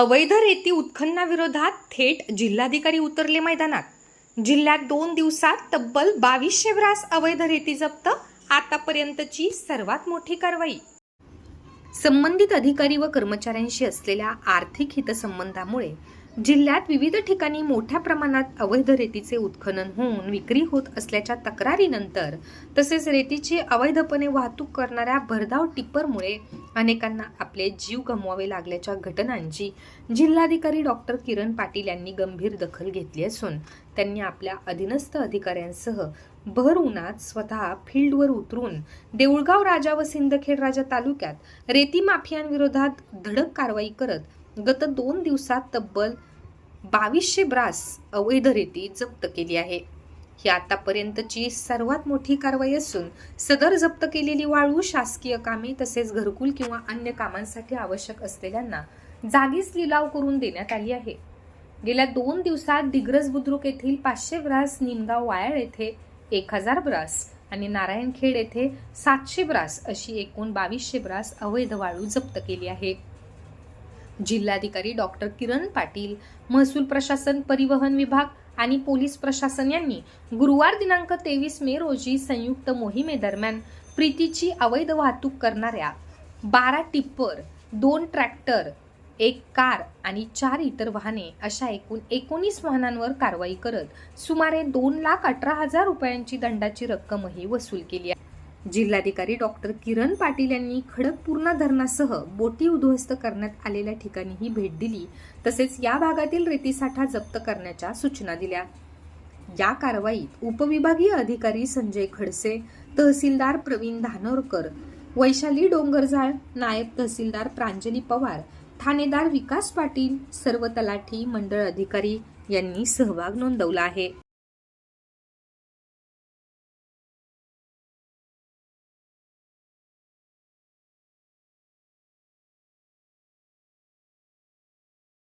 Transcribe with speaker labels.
Speaker 1: अवैध रेती उत्खननाविरोधात थेट जिल्हाधिकारी उतरले मैदानात. जिल्ह्यात दोन दिवसात तब्बल बावीसशे ब्रास अवैध रेती जप्त आतापर्यंतची सर्वात मोठी कारवाई. संबंधित अधिकारी व कर्मचाऱ्यांशी असलेल्या आर्थिक हितसंबंधामुळे जिल्ह्यात विविध ठिकाणी मोठ्या प्रमाणात अवैध रेतीचे उत्खनन होऊन विक्री होत असल्याच्या तक्रारीनंतर तसेच रेतीची अवैधपणे वाहतूक करणाऱ्या भरधाव टिप्परमुळे अनेकांना आपले जीव गमवावे लागल्याच्या घटनांची जिल्हाधिकारी डॉक्टर किरण पाटील यांनी गंभीर दखल घेतली असून त्यांनी आपल्या अधीनस्थ अधिकाऱ्यांसह भर उन्हात स्वतः फील्डवर उतरून देऊळगाव राजा व सिंदखेड राजा तालुक्यात रेती माफियांविरोधात धडक कारवाई करत गत दोन दिवसात तब्बल बावीसशे ब्रास अवैध रेती जप्त केली आहे. ही आतापर्यंतची सर्वात मोठी कारवाई असून सदर जप्त केलेली वाळू शासकीय कामे तसेच घरकुल किंवा अन्य कामांसाठी आवश्यक असलेल्यांना जागीच लिलाव करून देण्यात आली आहे. गेल्या दोन दिवसात दिग्रज बुद्रुक येथील पाचशे ब्रास निमगाव वायाळ येथे एक हजार ब्रास आणि नारायणखेड येथे सातशे ब्रास अशी एकूण बावीसशे ब्रास अवैध वाळू जप्त केली आहे. जिल्हाधिकारी डॉक्टर किरण पाटील महसूल प्रशासन परिवहन विभाग आणि पोलीस प्रशासन यांनी गुरुवार दिनांक तेवीस मे रोजी संयुक्त मोहिमेदरम्यान प्रीतीची अवैध वाहतूक करणाऱ्या बारा टिप्पर दोन ट्रॅक्टर एक कार आणि चार इतर वाहने अशा एकूण एकोणीस वाहनांवर कारवाई करत सुमारे दोन लाख अठरा हजार रुपयांची दंडाची रक्कमही वसूल केली आहे. जिल्हाधिकारी डॉक्टर किरण पाटील यांनी खडकपूर्णा धरणासह बोटी उद्ध्वस्त करण्यात आलेल्या ठिकाणीही भेट दिली. तसेच या भागातील रेतीसाठा जप्त करण्याच्या सूचना दिल्या. या कारवाईत उपविभागीय अधिकारी संजय खडसे तहसीलदार प्रवीण धानोरकर वैशाली डोंगरजाळ नायब तहसीलदार प्रांजली पवार ठाणेदार विकास पाटील सर्व तलाठी मंडळ अधिकारी यांनी सहभाग नोंदवला आहे.